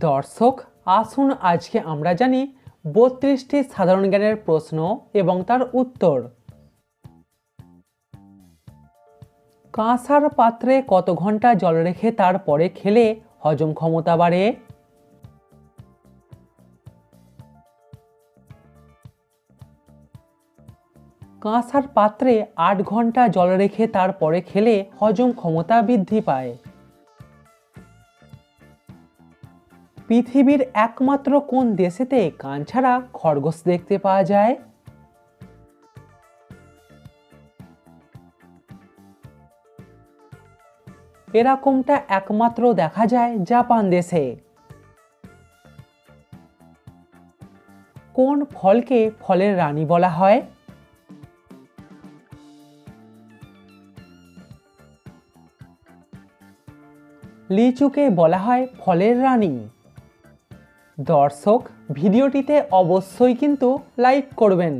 দর্শক, আসুন আজকে আমরা জানি বত্রিশটি সাধারণ জ্ঞানের প্রশ্ন এবং তার উত্তর। কাঁসার পাত্রে কত ঘণ্টা জল রেখে তারপরে খেলে হজম ক্ষমতা বাড়ে? কাঁসার পাত্রে আট ঘণ্টা জল রেখে তারপরে খেলে হজম ক্ষমতা বৃদ্ধি পায়। পৃথিবীর একমাত্র কোন দেশেতে কান ছাড়া খরগোশ দেখতে পাওয়া যায়? এরকমটা একমাত্র দেখা যায় জাপান দেশে। কোন ফলকে ফলের রানী বলা হয়? লিচুকে বলা হয় ফলের রানী। দর্শক, ভিডিওটিতে অবশ্যই কিন্তু লাইক করবেন।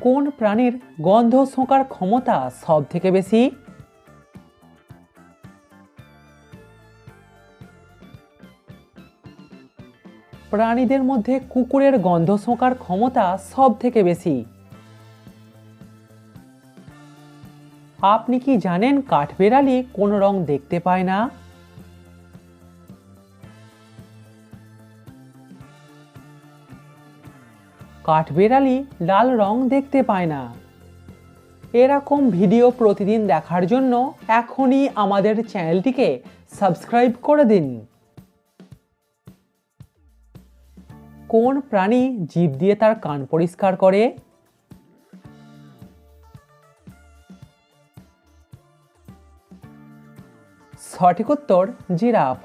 কোন প্রাণীর গন্ধ শোঁকার ক্ষমতা সব থেকে বেশি? প্রাণীদের মধ্যে কুকুরের গন্ধ শোঁকার ক্ষমতা সব থেকে বেশি? আপনি কি জানেন কাঠবেড়ালি কোন রং দেখতে পায় না? কাঠবেড়ালি লাল রং দেখতে পায় না। এরকম ভিডিও প্রতিদিন দেখার জন্য এখনই আমাদের চ্যানেলটিকে সাবস্ক্রাইব করে দিন। কোন প্রাণী জীব দিয়ে তার কান পরিষ্কার করে? সঠিক উত্তর জিরাফ।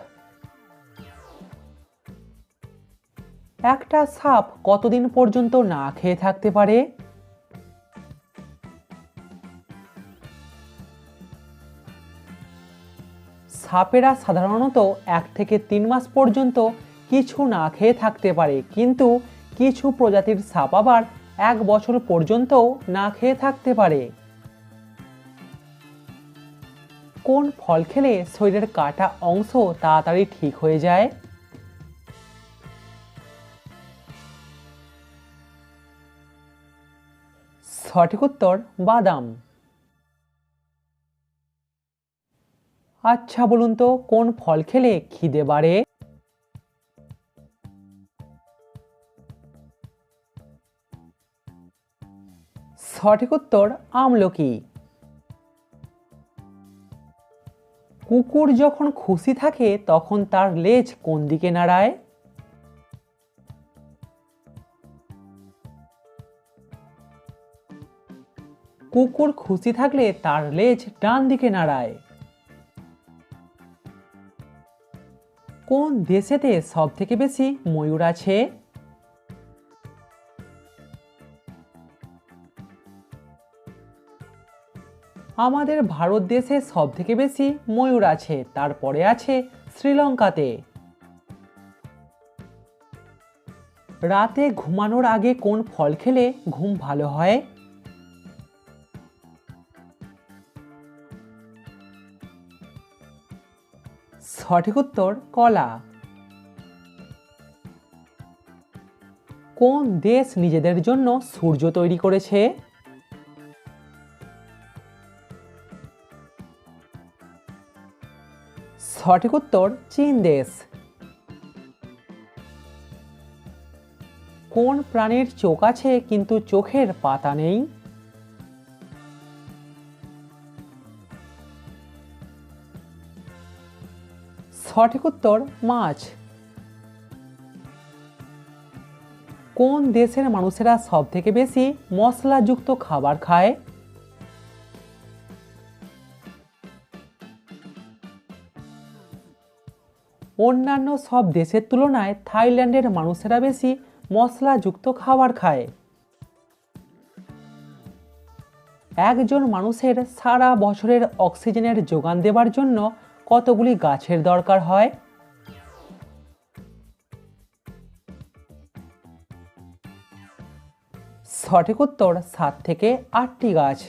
একটা সাপ কতদিন পর্যন্ত না খেয়ে থাকতে পারে? সাপেরা সাধারণত এক থেকে তিন মাস পর্যন্ত কিছু না খেয়ে থাকতে পারে, কিন্তু কিছু প্রজাতির সাপ আবার এক বছর পর্যন্তও না খেয়ে থাকতে পারে। কোন ফল খেলে শরীরের কাটা অংশ তাড়াতাড়ি ঠিক হয়ে যায়? সঠিক উত্তর বাদাম। আচ্ছা বলুন তো, কোন ফল খেলে খিদে বাড়ে? সঠিক উত্তর আমলকি। কুকুর যখন খুশি থাকে, তখন তার লেজ কোন দিকে নাড়ায়? কুকুর খুশি থাকলে তার লেজ ডান দিকে নাড়ায়। কোন দেশেতে সব থেকে বেশি ময়ূর আছে? আমাদের ভারত দেশে সব থেকে বেশি ময়ূর আছে, তারপরে আছে শ্রীলঙ্কাতে। রাতে ঘুমানোর আগে কোন ফল খেলে ঘুম ভালো হয়? সঠিক উত্তর কলা। কোন দেশ নিজেদের জন্য সূর্য তৈরি করেছে? সঠিক উত্তর চীন দেশ। কোন প্রাণীর চোখ আছে কিন্তু চোখের পাতা নেই? সঠিক উত্তর, মাছ। কোন দেশের মানুষেরা সব থেকে বেশি মশলাযুক্ত খাবার খায়? অন্যান্য সব দেশের তুলনায় থাইল্যান্ডের মানুষেরা বেশি মশলাযুক্ত খাবার খায়। একজন মানুষের সারা বছরের অক্সিজেনের যোগান দেওয়ার জন্য কতগুলি গাছের দরকার হয়? সঠিক উত্তর সাত থেকে আটটি গাছ।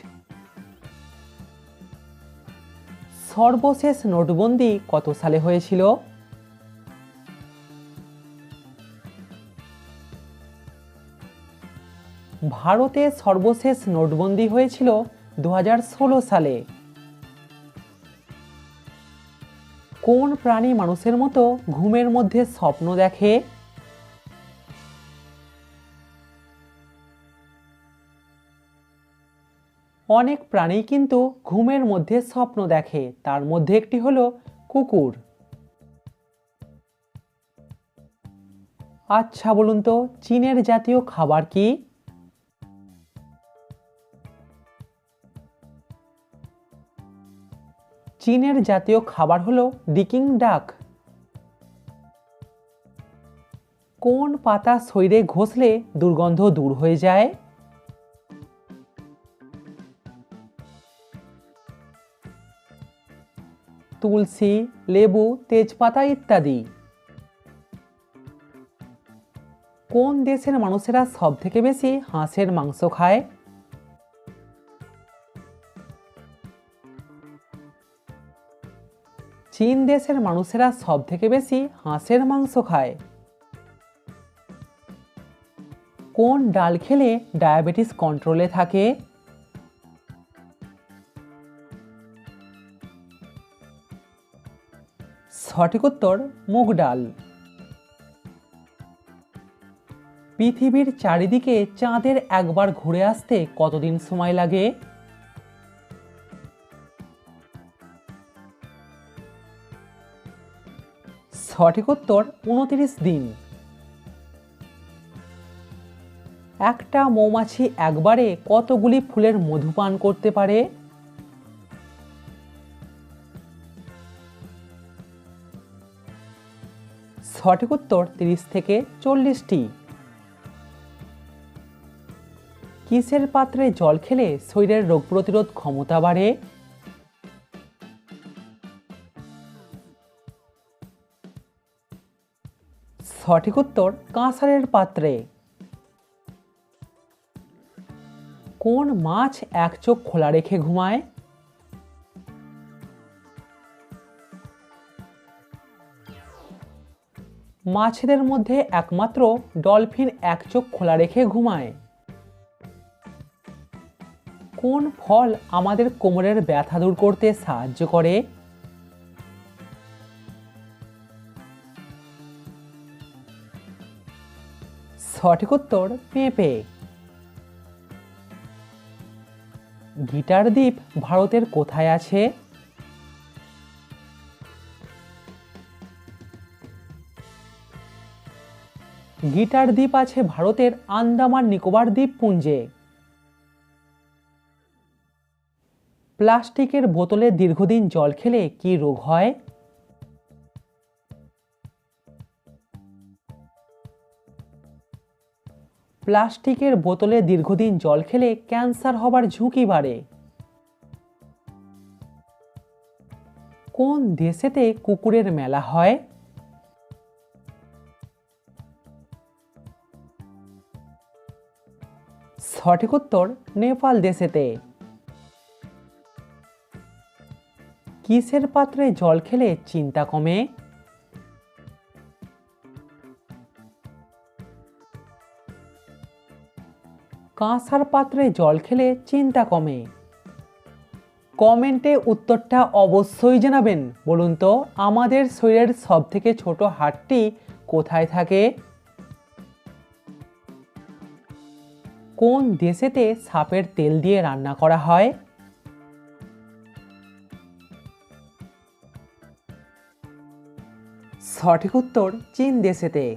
সর্বশেষ নোটবন্দি কত সালে হয়েছিল? ভারতে সর্বশেষ নোটবন্দি হয়েছিল দু হাজার ষোলো সালে। কোন প্রাণী মানুষের মতো ঘুমের মধ্যে স্বপ্ন দেখে? অনেক প্রাণী কিন্তু ঘুমের মধ্যে স্বপ্ন দেখে, তার মধ্যে একটি হলো কুকুর। আচ্ছা বলুন তো, চীনের জাতীয় খাবার কি? চীনের জাতীয় খাবার হলো ডিকিং ডাক। কোন পাতা শরীরে ঘষলে দুর্গন্ধ দূর হয়ে যায়? তুলসী, লেবু, তেজপাতা ইত্যাদি। কোন দেশের মানুষেরা সব থেকে বেশি হাঁসের মাংস খায়? চীন দেশের মানুষেরা সব থেকে বেশি হাঁসের মাংস খায়। কোন ডাল খেলে ডায়াবেটিস কন্ট্রোলে থাকে? সঠিক উত্তর, মুগ ডাল। পৃথিবীর চারিদিকে চাঁদের একবার ঘুরে আসতে কতদিন সময় লাগে? সঠিক উত্তর উনত্রিশ দিন। একটা মৌমাছি একবারে কতগুলি ফুলের মধু পান করতে পারে? সঠিক উত্তর তিরিশ থেকে চল্লিশটি। কিসের পাত্রে জল খেলে শরীরের রোগ প্রতিরোধ ক্ষমতা বাড়ে? সঠিক উত্তর কাঁসারের পাত্রে। কোন মাছ এক চোখ খোলা রেখে ঘুমায়? মাছেদের মধ্যে একমাত্র ডলফিন এক চোখ খোলা রেখে ঘুমায়। কোন ফল আমাদের কোমরের ব্যথা দূর করতে সাহায্য করে? সঠিক উত্তর পেঁপে গিটার দ্বীপ ভারতের কোথায় আছে? গিটার দ্বীপ আছে ভারতের আন্দামান নিকোবর দ্বীপপুঞ্জে। প্লাস্টিকের বোতলে দীর্ঘদিন জল খেলে কি রোগ হয়? প্লাস্টিকের বোতলে দীর্ঘদিন জল খেলে ক্যান্সার হবার ঝুঁকি বাড়ে। কোন দেশেতে কুকুরের মেলা হয়? সঠিক উত্তর, নেপাল দেশেতে। কিসের পাত্রে জল খেলে চিন্তা কমে? কাঁসার পাত্রে জল খেলে চিন্তা কমে। কমেন্টে উত্তরটা অবশ্যই জানাবেন। বলুন তো, আমাদের শরীরের সব থেকে ছোট হাড়টি কোথায় থাকে? কোন দেশেতে সাপের তেল দিয়ে রান্না করা হয়? সঠিক উত্তর চীন দেশেতে।